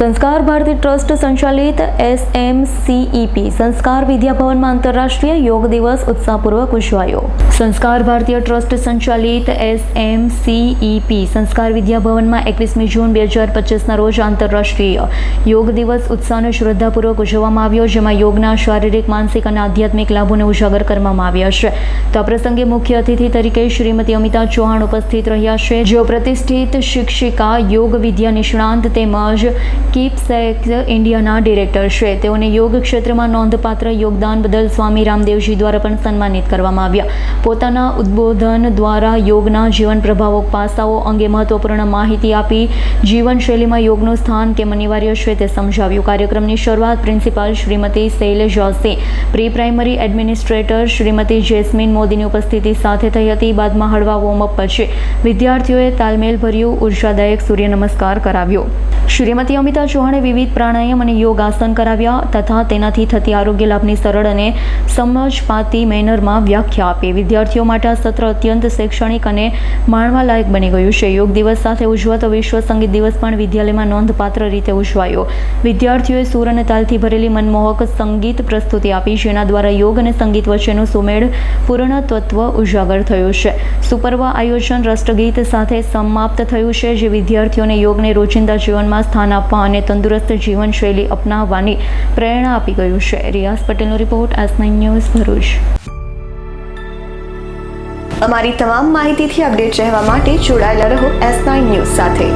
સંસ્કાર ભારતી ટ્રસ્ટ સંચાલિત S M CEP Sanskar વિદ્યાભવનમાં આંતરરાષ્ટ્રીય યોગ દિવસ ઉત્સાહપૂર્વક ઉજવાયો. સંસ્કાર ભારતીય ટ્રસ્ટ સંચાલિત એસ એમ સીઈપી સંસ્કાર વિદ્યાભવનમાં એકવીસમી જૂન બે હજાર પચીસના રોજ આંતરરાષ્ટ્રીય યોગ દિવસ ઉત્સાહને શ્રદ્ધાપૂર્વક ઉજવવામાં આવ્યો, જેમાં યોગના શારીરિક, માનસિક અને આધ્યાત્મિક લાભોને ઉજાગર કરવામાં આવ્યા છે. તો આ પ્રસંગે મુખ્ય અતિથિ તરીકે શ્રીમતી અમિતા ચૌહાણ ઉપસ્થિત રહ્યા છે. જેઓ પ્રતિષ્ઠિત શિક્ષિકા, યોગ વિદ્યા નિષ્ણાંત તેમજ કીપસેક ઇન્ડિયાના ડિરેક્ટર છે. તેઓને યોગ ક્ષેત્રમાં નોંધપાત્ર યોગદાન બદલ સ્વામી રામદેવજી દ્વારા પણ સન્માનિત કરવામાં આવ્યા. પોતાના ઉદ્બોધન દ્વારા યોગના જીવન પ્રભાવક પાસાઓ અંગે મહત્વપૂર્ણ માહિતી આપી જીવનશૈલીમાં યોગનું સ્થાન કેમ અનિવાર્ય છે તે સમજાવ્યું. કાર્યક્રમની શરૂઆત principal Shrimati Shailesh Singh pre primary administrator Shrimati Jasmine મોદીની ઉપસ્થિતિ સાથે થઈ હતી. બાદમાં હળવા વોર્મઅપ પછી વિદ્યાર્થીઓએ તાલમેલભર્યું ઉર્જાદાયક સૂર્ય નમસ્કાર કરાવ્યો. શ્રીમતી અમિતા ચૌહાણે વિવિધ પ્રાણાયામ અને યોગ આસન કરાવ્યા તથા તેનાથી થતી આરોગ્ય લાભની સરળ અને સમજપાતી મેનરમાં વ્યાખ્યા આપી. વિદ્યાર્થીઓ માટે આ સત્ર અત્યંત શૈક્ષણિક અને માણવાલાયક બની ગયું છે. યોગ દિવસ સાથે ઉજવાતો વિશ્વ સંગીત દિવસ પણ વિદ્યાલયમાં નોંધપાત્ર રીતે ઉજવાયો. વિદ્યાર્થીઓએ સૂર અને તાલથી ભરેલી મનમોહક સંગીત પ્રસ્તુતિ આપી, જેના દ્વારા યોગ અને સંગીત વચ્ચેનું સુમેળ પૂર્ણ તત્વ ઉજાગર થયું છે. સુપર્વ આયોજન રાષ્ટ્રગીત સાથે સમાપ્ત થયું છે, જે વિદ્યાર્થીઓને યોગને રોજિંદા જીવનમાં સ્થાન આપવા અને તંદુરસ્ત જીવનશૈલી અપનાવવાની પ્રેરણા આપી ગયું છે. રિયાઝ પટેલનો report S nine news Bharuch. અમારી તમામ માહિતીથી અપડેટ રહેવા માટે જોડાયેલા રહો એસ નાઇન ન્યૂઝ સાથે.